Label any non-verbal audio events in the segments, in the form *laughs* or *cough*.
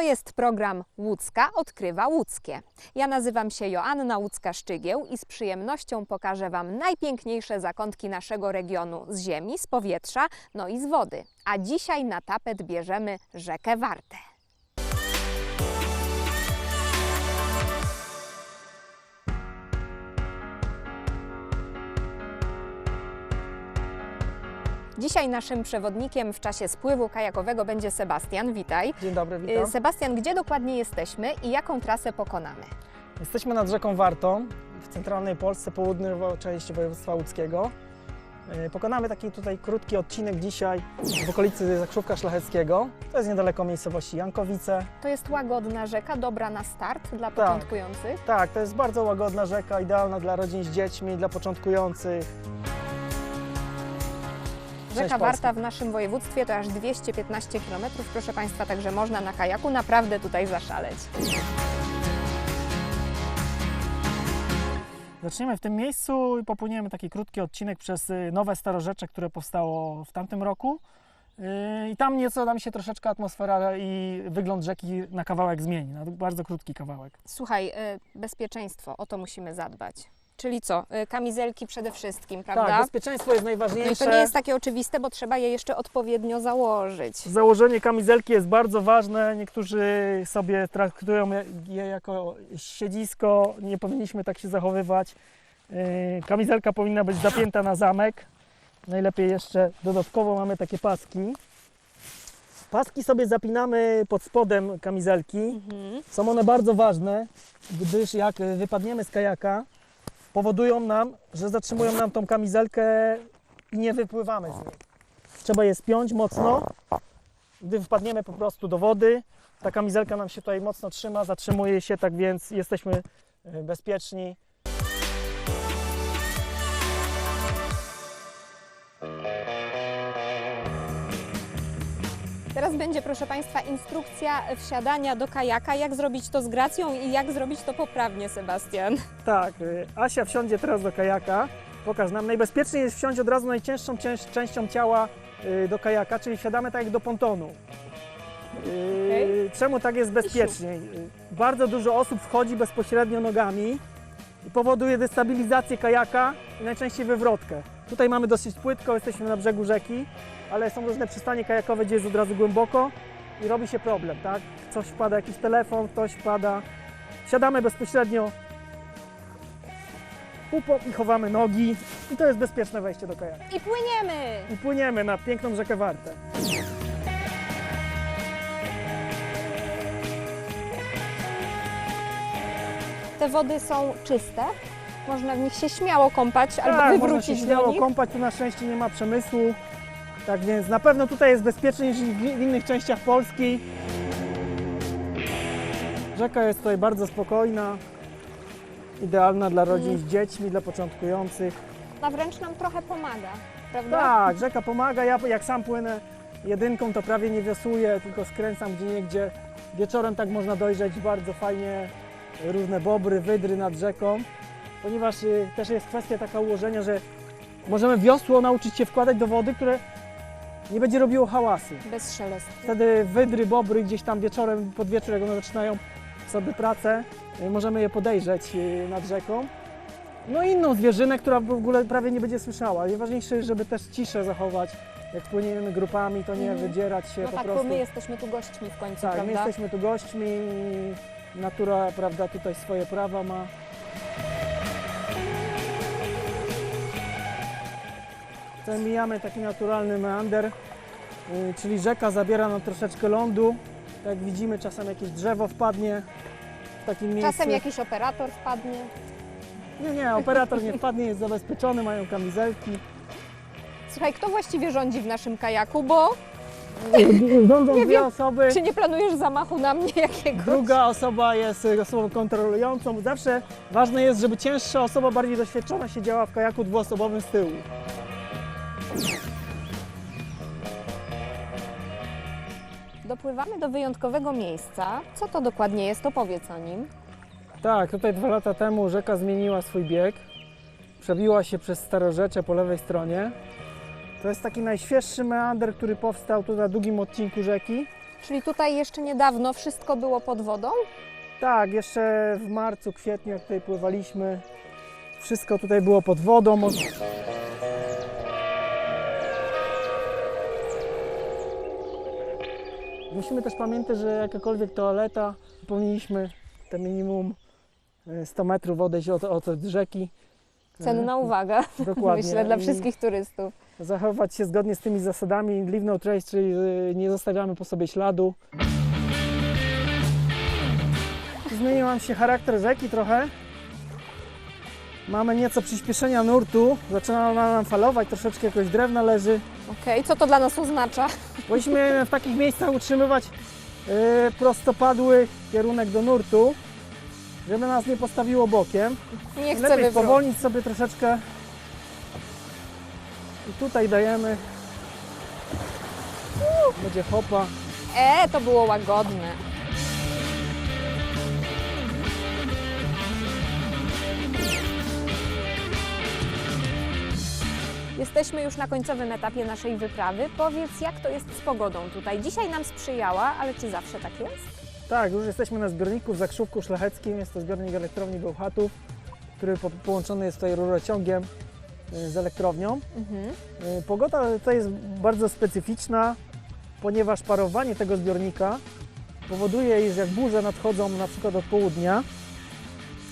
To jest program Łódzka odkrywa łódzkie. Ja nazywam się Joanna Łódzka-Szczygieł i z przyjemnością pokażę Wam najpiękniejsze zakątki naszego regionu z ziemi, z powietrza, no i z wody. A dzisiaj na tapet bierzemy rzekę Wartę. Dzisiaj naszym przewodnikiem w czasie spływu kajakowego będzie Sebastian. Witaj. Dzień dobry, Y, witam. Sebastian, gdzie dokładnie jesteśmy i jaką trasę pokonamy? Jesteśmy nad rzeką Wartą w centralnej Polsce, południowej części województwa łódzkiego. E, Pokonamy taki tutaj krótki odcinek dzisiaj w okolicy Zakrzówka Szlacheckiego. To jest niedaleko miejscowości Jankowice. To jest łagodna rzeka, dobra na start dla Tak. początkujących. Tak, to jest bardzo łagodna rzeka, idealna dla rodzin z dziećmi, dla początkujących. Rzeka Warta w naszym województwie to aż 215 km, proszę Państwa, także można na kajaku naprawdę tutaj zaszaleć. Zaczniemy w tym miejscu i popłyniemy taki krótki odcinek przez y, nowe Starorzecze, które powstało w tamtym roku. Y, I tam nieco nam się troszeczkę atmosfera i wygląd rzeki na kawałek zmieni, na bardzo krótki kawałek. Słuchaj, y, bezpieczeństwo, o to musimy zadbać. Czyli co? Y, Kamizelki przede wszystkim, prawda? Tak, bezpieczeństwo jest no i najważniejsze. to nie jest takie oczywiste, bo trzeba je jeszcze odpowiednio założyć. Założenie kamizelki jest bardzo ważne. Niektórzy sobie traktują je jako siedzisko. Nie powinniśmy tak się zachowywać. Yy, Kamizelka powinna być zapięta na zamek. Najlepiej jeszcze dodatkowo mamy takie paski. Paski sobie zapinamy pod spodem kamizelki. Mhm. Są one bardzo ważne, gdyż jak wypadniemy z kajaka, powodują nam, że zatrzymują nam tą kamizelkę i nie wypływamy z niej. Trzeba je spiąć mocno. Gdy wpadniemy po prostu do wody, ta kamizelka nam się tutaj mocno trzyma, zatrzymuje się, tak więc jesteśmy e, bezpieczni. Teraz będzie, proszę Państwa, instrukcja wsiadania do kajaka, jak zrobić to z gracją i jak zrobić to poprawnie, Sebastian. Tak, y, Asia wsiądzie teraz do kajaka. Pokaż nam. Najbezpieczniej jest wsiąść od razu najcięższą częścią ciała y, do kajaka, czyli wsiadamy tak jak do pontonu. Y, Okej. Czemu tak jest bezpieczniej? Bardzo dużo osób wchodzi bezpośrednio nogami i powoduje destabilizację kajaka i najczęściej wywrotkę. Tutaj mamy dosyć płytko, jesteśmy na brzegu rzeki, ale są różne przystanie kajakowe, gdzie jest od razu głęboko i robi się problem, tak? Coś wpada, jakiś telefon, ktoś wpada. Wsiadamy bezpośrednio pupok i chowamy nogi i to jest bezpieczne wejście do kajaka. I płyniemy! I płyniemy na piękną rzekę Wartę. Te wody są czyste, można w nich się śmiało kąpać albo tak, można wywrócić się do śmiało nich. kąpać, tu na szczęście nie ma przemysłu. Tak więc na pewno tutaj jest bezpieczniej niż w innych częściach Polski. Rzeka jest tutaj bardzo spokojna, idealna dla rodzin z dziećmi, dla początkujących. A wręcz nam trochę pomaga, prawda? Tak, rzeka pomaga. Ja jak sam płynę jedynką, to prawie nie wiosłuję, tylko skręcam gdzie niegdzie. Wieczorem tak można dojrzeć bardzo fajnie różne bobry, wydry nad rzeką, ponieważ y, też jest kwestia taka ułożenia, że możemy wiosło nauczyć się wkładać do wody, które nie będzie robiło hałasu. Bez szelestu. Wtedy wydry, bobry gdzieś tam wieczorem, pod wieczór, jak one zaczynają sobie pracę, y, możemy je podejrzeć y, nad rzeką. No i inną zwierzynę, która w ogóle prawie nie będzie słyszała. Najważniejsze jest, żeby też ciszę zachować. Jak płyniemy grupami, to nie Mhm. wydzierać się No po tak, bo prostu. my jesteśmy tu gośćmi w końcu, tak, my prawda? jesteśmy tu gośćmi i natura, prawda, tutaj swoje prawa ma. Tutaj mijamy taki naturalny meander, y, czyli rzeka zabiera nam troszeczkę lądu. Jak widzimy, czasem jakieś drzewo wpadnie w takim miejscu. Czasem jakiś operator wpadnie. Nie, nie, operator nie wpadnie, jest zabezpieczony, mają kamizelki. Słuchaj, kto właściwie rządzi w naszym kajaku, bo Rządzą *laughs* dwie wiem. osoby. czy nie planujesz zamachu na mnie jakiegoś? Druga osoba jest y, osobą kontrolującą. Zawsze ważne jest, żeby cięższa osoba, bardziej doświadczona siedziała w kajaku dwuosobowym z tyłu. Dopływamy do wyjątkowego miejsca. Co to dokładnie jest? Opowiedz o nim. Tak, tutaj dwa lata temu rzeka zmieniła swój bieg. Przebiła się przez Starorzecze po lewej stronie. To jest taki najświeższy meander, który powstał tu na długim odcinku rzeki. Czyli tutaj jeszcze niedawno wszystko było pod wodą? Tak, jeszcze w marcu, kwietniu, jak tutaj pływaliśmy, wszystko tutaj było pod wodą. Musimy też pamiętać, że jakakolwiek toaleta, powinniśmy te minimum e, 100 metrów odejść od, od rzeki. Cenna uwaga, *laughs* Dokładnie. myślę, dla wszystkich turystów. Zachować się zgodnie z tymi zasadami leave no trace, czyli e, nie zostawiamy po sobie śladu. Zmienił nam się charakter rzeki trochę. Mamy nieco przyspieszenia nurtu, zaczyna nam falować, troszeczkę jakoś drewna leży. Okej, co to dla nas oznacza? Powinniśmy w takich miejscach utrzymywać e, prostopadły kierunek do nurtu, żeby nas nie postawiło bokiem. Nie chcę Lepiej wywrócić. powolnić sobie troszeczkę. I tutaj dajemy. Będzie hopa. E, to było łagodne. Jesteśmy już na końcowym etapie naszej wyprawy. Powiedz, jak to jest z pogodą tutaj? Dzisiaj nam sprzyjała, ale czy zawsze tak jest? Tak, już jesteśmy na zbiorniku w Zakrzówku Szlacheckim. Jest to zbiornik elektrowni Bełchatów, który po, połączony jest tutaj rurociągiem y, z elektrownią. Mhm. Y, Pogoda tutaj jest bardzo specyficzna, ponieważ parowanie tego zbiornika powoduje, iż jak burze nadchodzą na przykład od południa,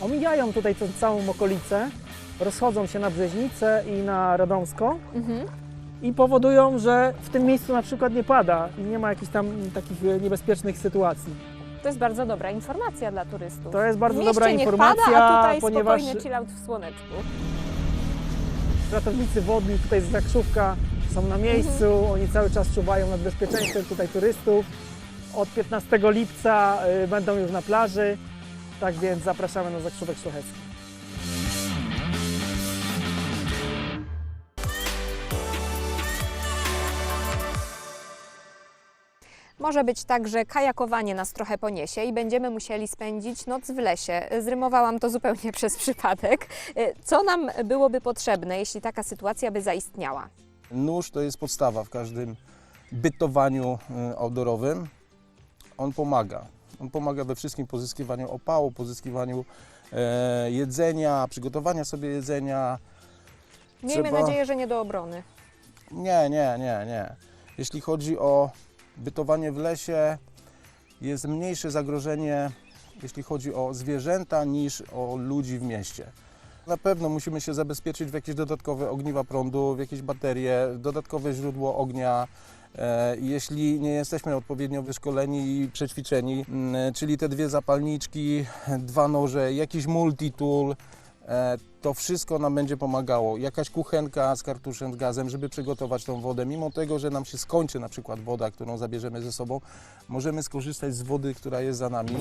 omijają tutaj tę całą okolicę, rozchodzą się na Brzeźnicę i na Radomsko Mhm. i powodują, że w tym miejscu na przykład nie pada i nie ma jakichś tam takich e, niebezpiecznych sytuacji. To jest bardzo dobra informacja dla turystów. To jest bardzo w dobra niech informacja, pada, a tutaj ponieważ spokojny chill out w słoneczku. ratownicy wodni tutaj z Zakrzówka są na miejscu, oni cały czas czuwają nad bezpieczeństwem tutaj turystów. Od 15 lipca y, będą już na plaży, tak więc zapraszamy na Zakrzówek Szlachecki. Może być tak, że kajakowanie nas trochę poniesie i będziemy musieli spędzić noc w lesie. Zrymowałam to zupełnie *laughs* przez przypadek. Co nam byłoby potrzebne, jeśli taka sytuacja by zaistniała? Nóż to jest podstawa w każdym bytowaniu y, outdoorowym. On pomaga. On pomaga we wszystkim pozyskiwaniu opału, pozyskiwaniu e, jedzenia, przygotowania sobie jedzenia. Miejmy Trzeba- nadzieję, że nie do obrony. Nie, nie, nie, nie. Jeśli chodzi o bytowanie w lesie, jest mniejsze zagrożenie, jeśli chodzi o zwierzęta, niż o ludzi w mieście. Na pewno musimy się zabezpieczyć w jakieś dodatkowe ogniwa prądu, w jakieś baterie, dodatkowe źródło ognia. E, Jeśli nie jesteśmy odpowiednio wyszkoleni i przećwiczeni, mm, czyli te dwie zapalniczki, dwa noże, jakiś multitool, e, to wszystko nam będzie pomagało. Jakaś kuchenka z kartuszem z gazem, żeby przygotować tą wodę. Mimo tego, że nam się skończy na przykład woda, którą zabierzemy ze sobą, możemy skorzystać z wody, która jest za nami.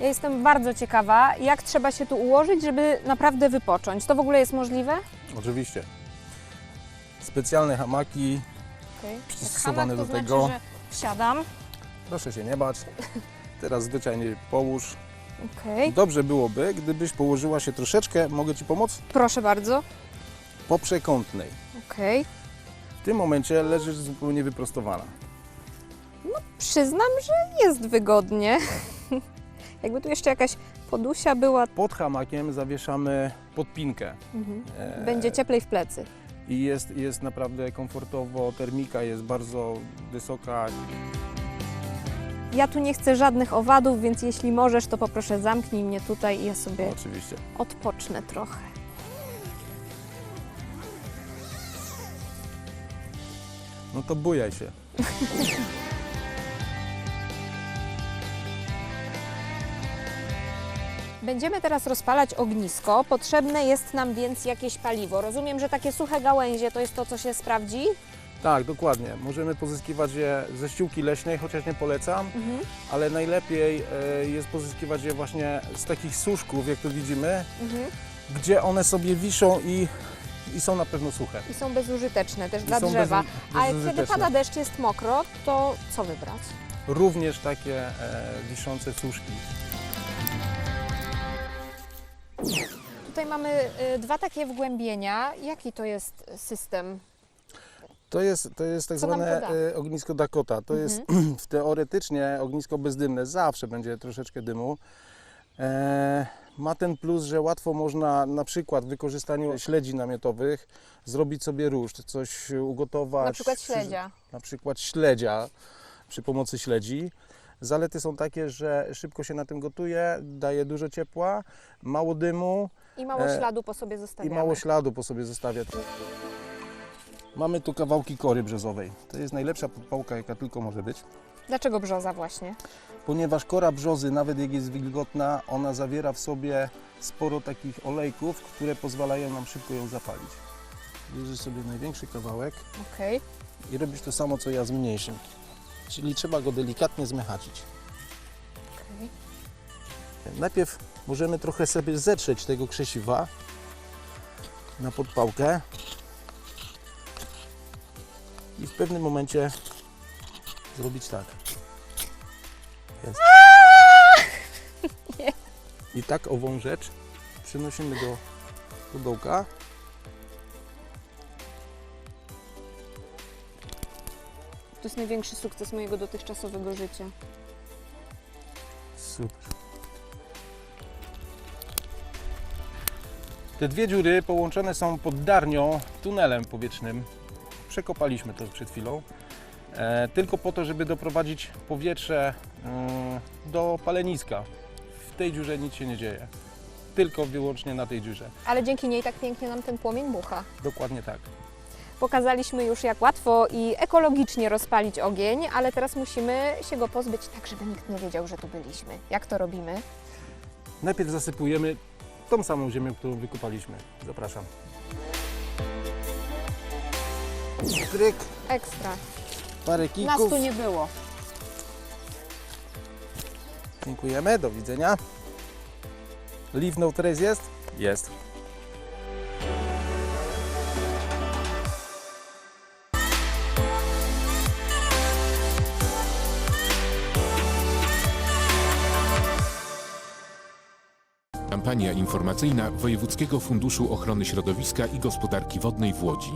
Ja jestem bardzo ciekawa, jak trzeba się tu ułożyć, żeby naprawdę wypocząć. To w ogóle jest możliwe? Oczywiście. Specjalne hamaki, Okay. Przystosowane do tego. Znaczy, że wsiadam. Proszę się nie bać. Teraz zwyczajnie połóż. Okej. Dobrze byłoby, gdybyś położyła się troszeczkę, mogę Ci pomóc? Proszę bardzo. Po przekątnej. Okej. W tym momencie leżysz zupełnie wyprostowana. Przyznam, że jest wygodnie. *laughs* Jakby tu jeszcze jakaś podusia była, Pod hamakiem zawieszamy podpinkę. E, będzie cieplej w plecy. i jest, jest naprawdę komfortowo, termika jest bardzo wysoka. Ja tu nie chcę żadnych owadów, więc jeśli możesz, to poproszę zamknij mnie tutaj i ja sobie Oczywiście. odpocznę trochę. No to bujaj się. *laughs* Będziemy teraz rozpalać ognisko. Potrzebne jest nam więc jakieś paliwo. Rozumiem, że takie suche gałęzie to jest to, co się sprawdzi? Tak, dokładnie. Możemy pozyskiwać je ze ściółki leśnej, chociaż nie polecam, ale najlepiej e, jest pozyskiwać je właśnie z takich suszków, jak tu widzimy, Mhm. gdzie one sobie wiszą i, i są na pewno suche. I są bezużyteczne też dla są drzewa. bezu- A kiedy bezużyteczne. pada deszcz, jest mokro, to co wybrać? Również takie e, wiszące suszki. tutaj mamy y, dwa takie wgłębienia. Jaki to jest system? To jest, to jest tak Co nam to zwane da? e, ognisko Dakota. To jest *clears throat* teoretycznie ognisko bezdymne, zawsze będzie troszeczkę dymu. E, ma ten plus, że łatwo można na przykład w wykorzystaniu śledzi namiotowych zrobić sobie ruszt, coś ugotować. Na przykład przy- śledzia. na przykład śledzia przy pomocy śledzi. Zalety są takie, że szybko się na tym gotuje, daje dużo ciepła, mało dymu I mało E, śladu po sobie i zostawiamy. mało śladu po sobie zostawia. Mamy tu kawałki kory brzozowej. To jest najlepsza podpałka, jaka tylko może być, Dlaczego brzoza właśnie? ponieważ kora brzozy, nawet jak jest wilgotna, ona zawiera w sobie sporo takich olejków, które pozwalają nam szybko ją zapalić. Bierzesz sobie największy kawałek Okej. i robisz to samo, co ja z mniejszym. Czyli trzeba go delikatnie zmechacić. okej. Najpierw możemy trochę sobie zetrzeć tego krzesiwa na podpałkę i w pewnym momencie zrobić tak. Nie. I tak ową rzecz przenosimy do pudełka. To jest największy sukces mojego dotychczasowego życia. Super. Te dwie dziury połączone są pod darnią tunelem powietrznym. Przekopaliśmy to przed chwilą. E, tylko po to, żeby doprowadzić powietrze mm, do paleniska. W tej dziurze nic się nie dzieje. Tylko wyłącznie na tej dziurze. Ale dzięki niej tak pięknie nam ten płomień bucha. Dokładnie tak. Pokazaliśmy już, jak łatwo i ekologicznie rozpalić ogień, ale teraz musimy się go pozbyć tak, żeby nikt nie wiedział, że tu byliśmy. Jak to robimy? Najpierw zasypujemy tą samą ziemią, którą wykopaliśmy. Zapraszam. Kryk, Ekstra. parę Nas kików. tu nie było. Dziękujemy, do widzenia. Leave no trace jest? Jest. Kampania informacyjna Wojewódzkiego Funduszu Ochrony Środowiska i Gospodarki Wodnej w Łodzi.